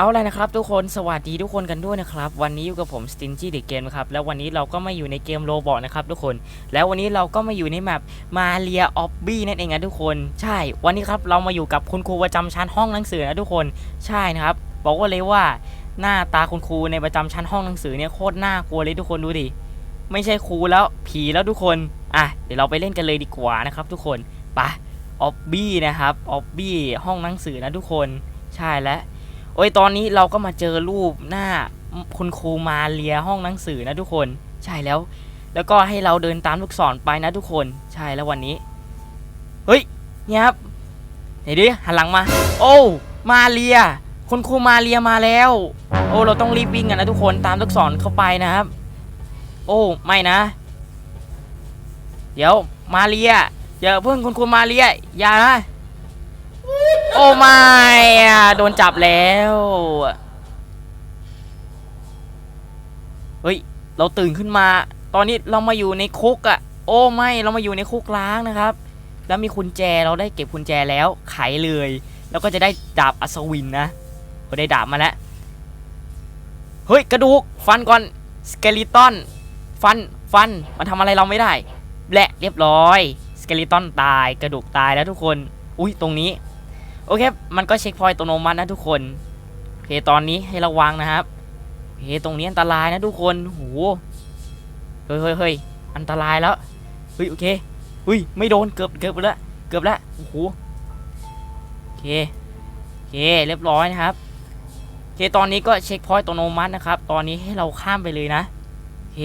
เอาเลยนะครับทุกคนสวัสดีทุกคนกันด้วยนะครับ วันนี้อยู่กับผม Stingy The Game ครับแล้ววันนี้เราก็มาอยู่ในเกมโรบอทนะครับทุกคน แล้ววันนี้เราก็มาอยู่ในแมปมาเรียออบบี้นั่นเองนะทุกคน ใช่ วันนี้ครับเรามาอยู่กับคุณครูประจำชั้นห้องหนังสือนะทุกคนใช่นะครับ บอกว่าเลยว่าหน้าตาคุณครูในประจำชั้นห้องหนังสือเนี่ยโคตรน่ากลัวเลยทุกคนดูดิไม่ใช่ครูแล้วผีแล้วทุกคนอะเดี๋ยวเราไปเล่นกันเลยดีกว่านะครับทุกคนไปออบบี้นะครับออบบี้ห้องหนังสือนะทุกคน ใช่แล้ว อ้ยตอนนี้เราก็มาเจอรูปหน้าคุณครูมาเรียห้องหนังสือนะทุกคน ใช่แล้ว แล้วก็ให้เราเดินตามลูกศรไปนะทุกคน ใช่แล้ววันนี้ เฮ้ยเนี่ยครับเดี๋ยวดิหันหลังมา โอ้มาเรีย คุณครูมาเรียมาแล้ว โอ้เราต้องรีบวิ่งกันนะทุกคนตามลูกศรเข้าไปนะครับ โอ้ไม่นะ เดี๋ยวมาเรียอย่าเพิ่งคุณครูมาเรียอย่านะ โอ้ไม่อะโดนจับแล้วเฮ้ยเราตื่นขึ้นมา ตอนนี้เรามาอยู่ในคุกอะโอ้ไม่เรามาอยู่ในคุกล้างนะครับ แล้วมีกุญแจเราได้เก็บกุญแจแล้วไขเลย แล้วก็จะได้ดาบอัศวินนะก็ได้ดาบมาแล้วเฮ้ยกระดูกฟันก่อนสเกลิตอนฟันฟันมันทำอะไรเราไม่ได้แหละเรียบร้อยสเกลิตอนตายกระดูกตายแล้วทุกคน อุ้ยตรงนี้ โอเค มันก็เช็คพอยต์อัตโนมัตินะทุกคนโอเคตอนนี้ให้ระวังนะครับโอเคตรงนี้อันตรายนะทุกคนโหเฮ้ยเฮ้ยเฮ้ยอันตรายแล้วเฮ้ยโอเคอุ้ยไม่โดนเกือบเกือบแล้วเกือบแล้วโอ้โหโอเคโอเคเรียบร้อยนะครับโอเคตอนนี้ก็เช็คพอยต์อัตโนมัตินะครับ ตอนนี้ให้เราข้ามไปเลยนะโอเค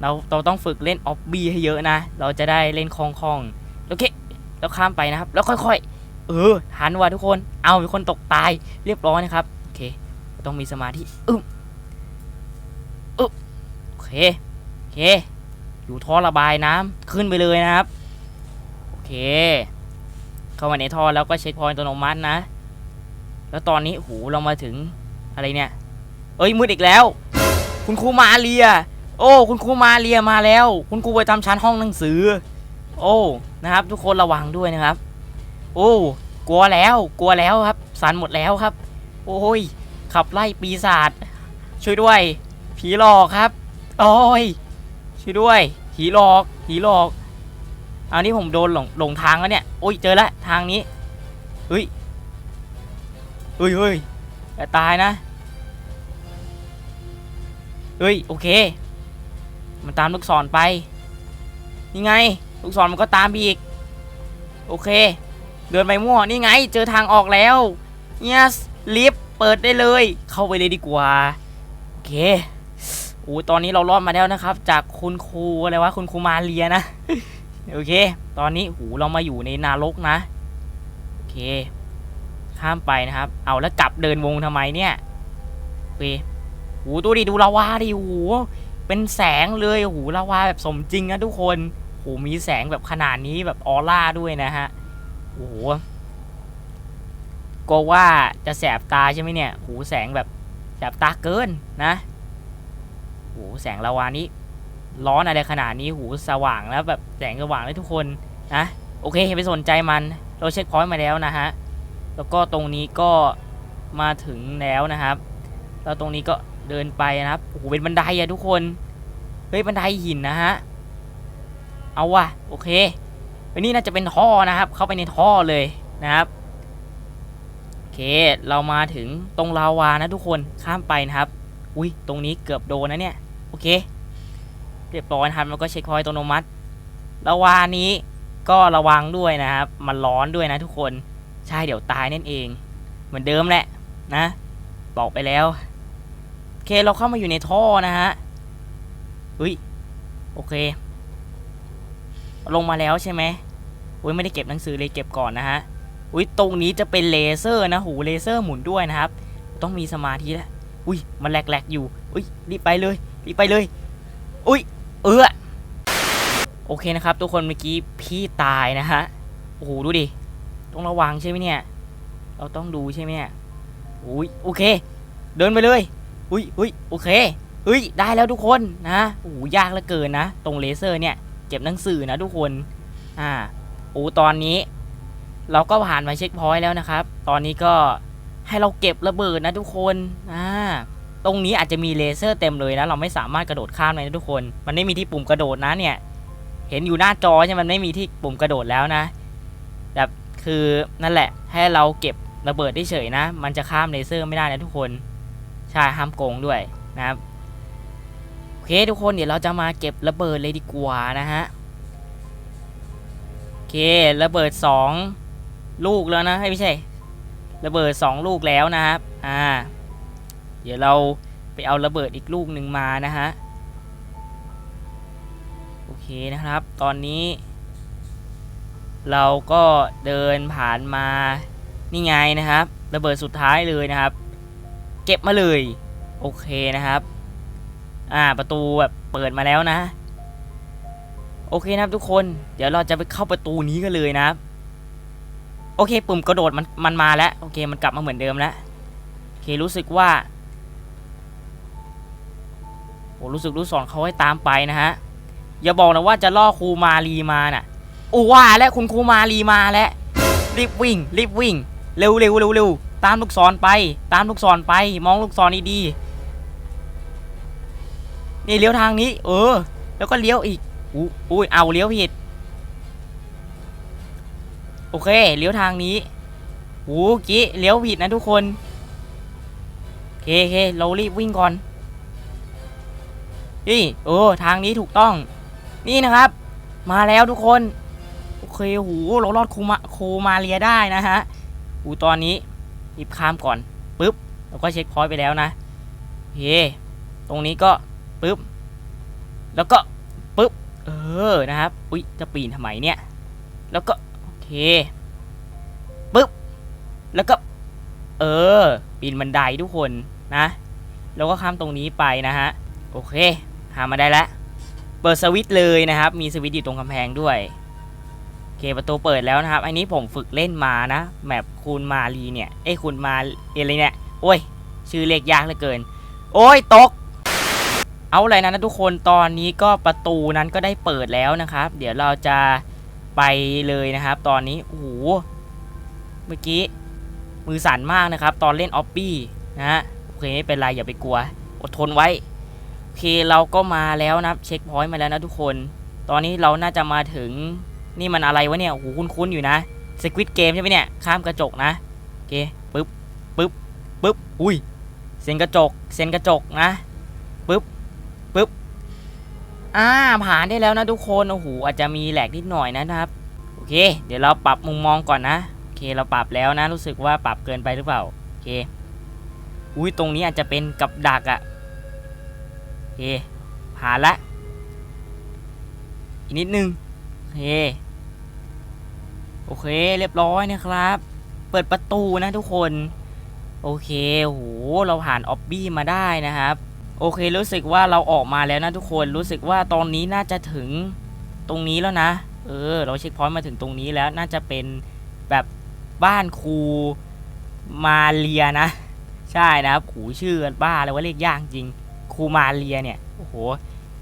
เราเราต้องฝึกเล่นออบบี้ให้เยอะนะ เราจะได้เล่นคล่องๆโอเค แล้วข้ามไปนะครับ แล้วค่อยๆ เออทันว่ะทุกคน เอามีคนตกตายเรียบร้อยนะครับ โอเค ต้องมีสมาธิอึ้มอึ๊บโอเค โอเค อยู่ท่อระบายน้ำขึ้นไปเลยนะครับ โอเค เข้ามาในท่อแล้วก็เช็คพอยต์อัตโนมัตินะ แล้วตอนนี้โหเรามาถึงอะไรเนี่ย เอ้ยมืดอีกแล้ว คุณครูมาเรีย โอ้ คุณครูมาเรียมาแล้ว คุณครูไประจำชั้นห้องหนังสือ โอ้ นะครับ ทุกคนระวังด้วยนะครับ โอ้กลัวแล้วกลัวแล้วครับสันหมดแล้วครับ โอ้ยขับไล่ปีศาจช่วยด้วย ผีหลอกครับโอ้ยช่วยด้วย ผีหลอก ผีหลอกเอานี่ผมโดนหลงหลงทางแล้วเนี่ยโอ้ยเจอแล้วทางนี้เฮ้ยเฮ้ยเฮ้ยตายนะเฮ้ยโอเค มันตามลูกศรไปนี่ไง ลูกศรมันก็ตามอีก โอเค เดินไปมั่วนี่ไง เจอทางออกแล้ว yes ลิฟต์เปิดได้เลย เข้าไปเลยดีกว่า โอเคโอ้ตอนนี้เรารอดมาแล้วนะครับ จากคุณครูอะไรวะคุณครูมาเรียนะ โอเค ตอนนี้หูเรามาอยู่ในนรกนะ โอเค ข้ามไปนะครับ เอาแล้วกลับเดินวงทำไมเนี่ยโอเคหูดูดิดูลาวาดิหูเป็นแสงเลยหูลาวาแบบสมจริงนะทุกคนโหมีแสงแบบขนาดนี้แบบออร่าด้วยนะฮะ โอ้โหก็ว่าจะแสบตาใช่ไหมเนี่ยหูแสงแบบแสบตาเกินนะโหแสงละวานี้ ร้อนอะไรขนาดนี้หูสว่างแล้วแบบแสงสว่างเลยทุกคนนะโอเคอย่าไปสนใจมัน เราเช็คพอยต์มาแล้วนะฮะแล้วก็ตรงนี้ก็มาถึงแล้วนะครับ แล้วตรงนี้ก็เดินไปนะครับโอ้โหเป็นบันไดอะทุกคนเฮ้ยบันไดหินนะฮะเอาว่ะโอเค อันนี้น่าจะเป็นท่อนะครับ เข้าไปในท่อเลยนะครับโอเคเรามาถึงตรงลาวานะทุกคนข้ามไปนะครับอุ้ยตรงนี้เกือบโดนนะเนี่ยโอเค เรียบร้อยนะครับแล้วก็เช็คพอยต์อัตโนมัติลาวานี้ก็ระวังด้วยนะครับ มันร้อนด้วยนะทุกคนใช่เดี๋ยวตายนั่นเอง เหมือนเดิมแหละนะ บอกไปแล้วโอเคเราเข้ามาอยู่ในท่อนะฮะอุ้ยโอเค ลงมาแล้วใช่ไหม อุ้ยไม่ได้เก็บหนังสือเลยเก็บก่อนนะฮะอุ้ยตรงนี้จะเป็นเลเซอร์นะหูเลเซอร์หมุนด้วยนะครับ ต้องมีสมาธิแล้วอุ้ยมันแหลกๆอยู่ อุ้ยรีบไปเลยรีบไปเลย อุ้ยเออโอเคนะครับ ทุกคนเมื่อกี้พี่ตายนะฮะโอ้โหดูดิต้องระวังใช่ไหมเนี่ย เราต้องดูใช่ไหมเนี่ยอุ้ยโอเค เดินไปเลย อุ้ยอุ้ยโอเคเฮ้ยได้แล้วทุกคนนะโอ้ยากเหลือเกินนะ ตรงเลเซอร์เนี่ยเก็บหนังสือนะทุกคนอ่า อ้ตอนนี้ เราก็ผ่านมาเช็คพอยต์แล้วนะครับ ตอนนี้ก็ให้เราเก็บระเบิดนะทุกคนอ่าตรงนี้อาจจะมีเลเซอร์เต็มเลยนะ เราไม่สามารถกระโดดข้ามเลยนะทุกคน มันไม่มีที่ปุ่มกระโดดนะเนี่ย เห็นอยู่หน้าจอใช่ไหมมันไม่มีที่ปุ่มกระโดดแล้วนะ แบบคือนั่นแหละ ให้เราเก็บระเบิดได้เฉยนะ มันจะข้ามเลเซอร์ไม่ได้นะทุกคน ใช่ห้ามโกงด้วยนะครับ โอเคทุกคนเดี๋ยวเราจะมาเก็บระเบิดเลยดีกว่านะฮะ เคระเบิดสองลูกแล้วนะไม่ใช่ระเบิดสองลูกแล้วนะครับอ่าเดี๋ยวเราไปเอาระเบิดอีกลูกหนึ่งมานะฮะโอเคนะครับ ตอนนี้ เราก็เดินผ่านมานี่ไงนะครับ ระเบิดสุดท้ายเลยนะครับ เก็บมาเลย โอเคนะครับ อ่าประตูแบบเปิดมาแล้วนะ โอเคนะครับทุกคนเดี๋ยวเราจะไปเข้าประตูนี้กันเลยนะครับโอเคปุ่มกระโดดมันมันมาแล้วโอเคมันกลับมาเหมือนเดิมแล้วโอเครู้สึกว่าโอ้รู้สึกรู้สอนเขาให้ตามไปนะฮะอย่าบอกนะว่าจะล่อครูมารีมาน่ะอู้ว่าแล้วคุณครูมารีมาแล้วรีบวิ่งรีบวิ่งเร็วเร็วเร็วเร็วตามลูกศรไป ตามลูกศรไป มองลูกศรดีๆนี่เลี้ยวทางนี้ เออ แล้วก็เลี้ยวอีก อุ้ยเอาเลี้ยวผิด โอเคเลี้ยวทางนี้โอ้กี้เลี้ยวผิดนะทุกคนโอเคโอเคเรารีบวิ่งก่อนนี่เออทางนี้ถูกต้อง นี่นะครับ มาแล้วทุกคน โอเคโหเรารอดคูมาโคมาเรียได้นะฮะอูตอนนี้รีบข้ามก่อนปึ๊บแล้วก็เช็คพอยต์ไปแล้วนะโอเคตรงนี้ก็ปึ๊บแล้วก็ เออนะครับ อุ้ยจะปีนทำไมเนี่ย แล้วก็ โอเคปึ๊บ แล้วก็ เออ ปีนบันไดทุกคนนะ แล้วก็ข้ามตรงนี้ไปนะฮะ โอเค หามาได้แล้ว เปิดสวิตช์เลยนะครับ มีสวิตช์อยู่ตรงกำแพงด้วย โอเค ประตูเปิดแล้วนะครับ อันนี้ผมฝึกเล่นมานะ แมปคูณมารีเนี่ย เอ้คูณมาอะไรเนี่ย โอ้ย ชื่อเลขยากเหลือเกิน โอ้ย ตก เอาอะไรนะนะทุกคนตอนนี้ก็ประตูนั้นก็ได้เปิดแล้วนะครับ เดี๋ยวเราจะไปเลยนะครับ ตอนนี้โอ้โหเมื่อกี้มือสั่นมากนะครับ ตอนเล่นออฟบี้นะฮะโอเคไม่เป็นไรอย่าไปกลัว อดทนไว้โอเคเราก็มาแล้วนะเช็คพอยต์มาแล้วนะทุกคน ตอนนี้เราน่าจะมาถึงนี่มันอะไรวะเนี่ยโอ้โหคุ้นๆอยู่นะสควิตเกมใช่ไหมเนี่ยข้ามกระจกนะโอเคปึ๊บปึ๊บปึ๊บอุ้ยเส้นกระจกเส้นกระจกนะปึ๊บ อ่าผ่านได้แล้วนะทุกคนโอ้โหอาจจะมีแหลกนิดหน่อยนะครับโอเค เดี๋ยวเราปรับมุมมองก่อนนะโอเคเราปรับแล้วนะรู้สึกว่าปรับเกินไปหรือเปล่าโอเคอุ้ยตรงนี้อาจจะเป็นกับดักอะ่ะโอเคผ่านละอีกนิดนึงโอเคโอเคเรียบร้อยนะครับ เปิดประตูนะทุกคน โอเคโหเราผ่านออบบี้มาได้นะครับ โอเครู้สึกว่าเราออกมาแล้วนะทุกคนรู้สึกว่าตอนนี้น่าจะถึงตรงนี้แล้วนะ เออ เราเช็คพอยต์มาถึงตรงนี้แล้วน่าจะเป็นแบบบ้านครูมาเรียนะ ใช่นะครับขูชื่อบ้าเลยว่าเรียกยากจริงครูมาเรียเนี่ยโอ้โห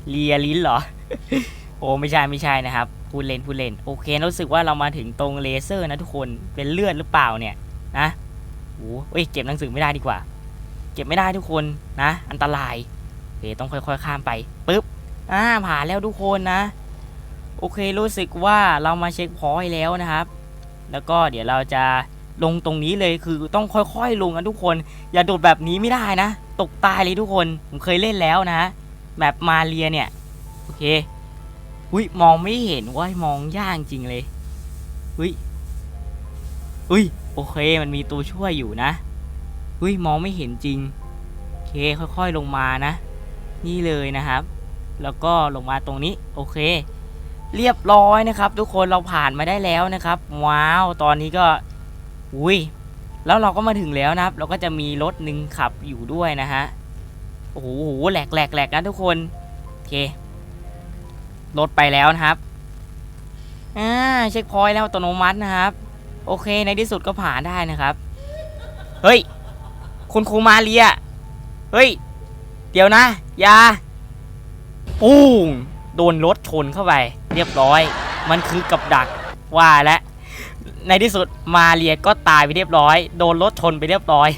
เลียลิ้นเหรอ โอ้ไม่ใช่ไม่ใช่นะครับพูดเล่นพูดเล่นโอเครู้สึกว่าเรามาถึงตรงเลเซอร์นะทุกคนเป็นเลือดหรือเปล่าเนี่ยนะโอ้ยเก็บหนังสือไม่ได้ดีกว่า เก็บไม่ได้ทุกคนนะ อันตรายโอเคต้องค่อย ๆ ข้ามไปปึ๊บอ่าผ่านแล้วทุกคนนะ โอเครู้สึกว่าเรามาเช็คพอยต์แล้วนะครับ แล้วก็เดี๋ยวเราจะลงตรงนี้เลยคือต้องค่อยๆลงนะทุกคน อย่าโดดแบบนี้ไม่ได้นะ ตกตายเลยทุกคนผมเคยเล่นแล้วนะแบบมาเรียเนี่ยโอเคอุ้ยมองไม่เห็นว่ามองยากจริงเลยอุ้ยอุ้ยโอเคมันมีตัวช่วยอยู่นะ อุ้ยมองไม่เห็นจริงโอเคค่อยๆลงมานะ นี่เลยนะครับ แล้วก็ลงมาตรงนี้โอเค เรียบร้อยนะครับ ทุกคนเราผ่านมาได้แล้วนะครับ ว้าวตอนนี้ก็อุ้ยแล้วเราก็มาถึงแล้วนะครับ เราก็จะมีรถหนึ่งขับอยู่ด้วยนะฮะโอ้โหแหลกแหลกแหลกนะทุกคนโอเครถไปแล้วนะครับอ่าเช็คพอยต์แล้วอัตโนมัตินะครับ โอเคในที่สุดก็ผ่านได้นะครับ เฮ้ย คุณครูมาเรีย เฮ้ย เดี๋ยวนะ ยาปุ้งโดนรถชนเข้าไป เรียบร้อย มันคือกับดักว่าแล้วในที่สุดมาเรียก็ตายไปเรียบร้อย โดนรถชนไปเรียบร้อย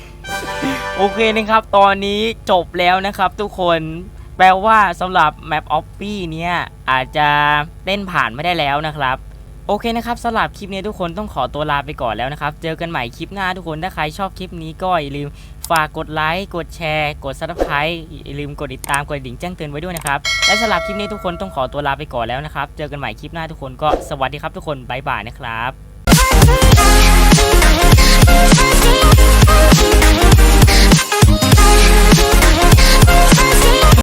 โอเคนะครับ ตอนนี้จบแล้วนะครับทุกคนแปลว่าสำหรับแมปออฟปี้เนี่ยอาจจะเล่นผ่านไม่ได้แล้วนะครับ โอเคนะครับสำหรับคลิปนี้ทุกคนต้องขอตัวลาไปก่อนแล้วนะครับ เจอกันใหม่คลิปหน้าทุกคน ถ้าใครชอบคลิปนี้ก็อย่าลืมฝากกดไลค์ กดแชร์ กด subscribe อย่าลืมกดติดตาม กดดิ่งแจ้งเตือนไว้ด้วยนะครับ และสำหรับคลิปนี้ทุกคนต้องขอตัวลาไปก่อนแล้วนะครับ เจอกันใหม่คลิปหน้าทุกคนก็สวัสดีครับทุกคนบ๊ายบายนะครับ